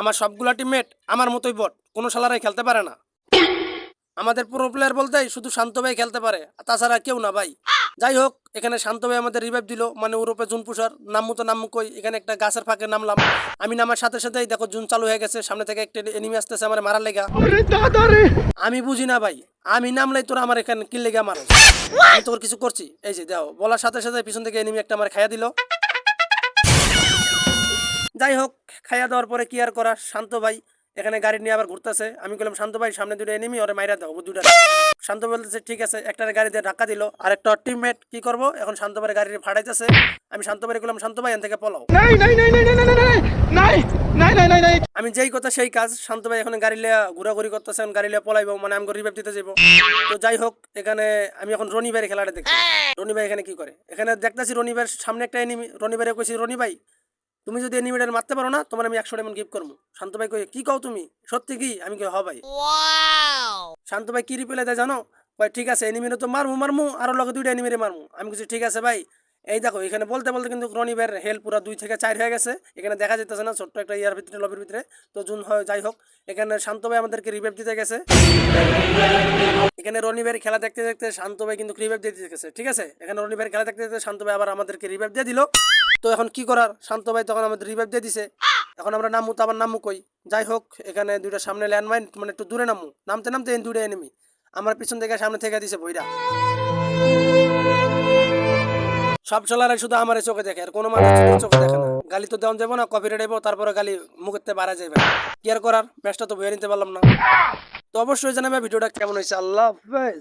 আমার সবগুলা টিমমেট আমার মতোই বট, কোনো শালারাই খেলতে পারে না। আমাদের প্রো প্লেয়ার বলতেই শুধু শান্ত ভাই খেলতে পারে তাছাড়া কেউ না ভাই। যাই হোক, এখানে শান্ত ভাই আমাদের রিভাইভ দিল মানে ওরূপে জুন পুষার, নামমু তো নামমু কই, এখানে একটা গাছের ফাঁকে নামলাম। আমি নামার সাথে সাথেই দেখো জুন চালু হয়ে গেছে, সামনে থেকে একটা এনিমি আসতেছে আমার মারার লেগা। আমি বুঝি না ভাই, আমি নামলাই তোরা আমার এখানে কিল লেগে মারো। আমি তোর কিছু করছি, এই যে দেখো, বলার সাথে সাথে পিছন থেকে এনিমি একটা আমার খাইয়া দিল। যাই হোক খাইয়া দেওয়ার পরে কি আর করা শান্ত ভাই এখানে গাড়ি নিয়ে আবার ঘুরতেছে আমি বললাম শান্ত ভাই সামনে দুটো এনিমি ওরে মাইরা দাও দুটা শান্ত বলতেছে ঠিক আছে একটা গাড়ি দিয়ে ধাক্কা দিল আর একটা টিমমেট কি করব এখন শান্ত ভাই গাড়ি ফাটাইতেছে আমি শান্ত ভাই বললাম শান্ত ভাই এখান থেকে পলাও আমি যেই কথা সেই কাজ শান্ত ভাই এখন গাড়ি লিয়া ঘোরাঘুরি করতেছে এখন গাড়ি লিয়া পলাইবো মানে আমি রিভাইভ দিতে যাব তো যাই হোক এখানে আমি এখন রনি ভাই খেলাটা দেখি রনি ভাই এখানে কি করে এখানে দেখতেছি রনি ভাইয়ের সামনে একটা এনিমি রনি ভাই কইছি রনি ভাই তুমি যদি এনিমিটার মারতে পারো না তোমার আমি একশো ডায়মন্ড গিফট করব। শান্ত ভাই কই কি কও তুমি? সত্যি কি? আমি কই হ ভাই। শান্ত ভাই কি রিপ্লাই দেয় জানো? ভাই ঠিক আছে এনিমিরে তো মারমু মারমু আরও লগে দুইটা এনিমিরে মারমু। আমি কিছু ঠিক আছে ভাই। এই দেখো এখানে বলতে বলতে কিন্তু রনিবের হেল পুরো দুই থেকে চার হয়ে গেছে। এখানে দেখা যেতেছে না ছোট্ট একটা ইয়ার ভিতরে লবির ভিতরে। তো জুন হয় যাই হোক এখানে শান্ত ভাই আমাদেরকে রিভাইভ দিতে গেছে। এখানে রনিবের খেলা দেখতে দেখতে শান্ত ভাই কিন্তু রিভাইভ দিয়ে দিতে গেছে ঠিক আছে? এখানে রনিবের খেলা দেখতে দেখতে শান্ত ভাই আবার আমাদেরকে রিভাইভ দিয়ে দিল। তো এখন কি করার? শান্ত ভাই তখন আমাদের রিভাইভ দিয়ে দিছে। এখন আমরা নামু তো আবার নামু কই? যাই হোক, এখানে দুইটা সামনে ল্যান্ডমাইন মানে একটু দূরে নামু। নামতে নামতে দুইটা এনিমি আমার পিছন থেকে সামনে থেকে দিছে বইরা সব চলারাই শুধু আমার চোখে দেখে, আর কোনো মানুষ চোখে দেখে না। গালি তো দেওয়া যাব না কপি রেডেবো তারপরে গালি মুখেতে বাড়া যাবে কি আর করার? ম্যাচটা তো বইয়ে নিতে পারলাম না। তো অবশ্যই জানাবে ভিডিওটা কেমন হয়েছে। আল্লাহ হাফেজ।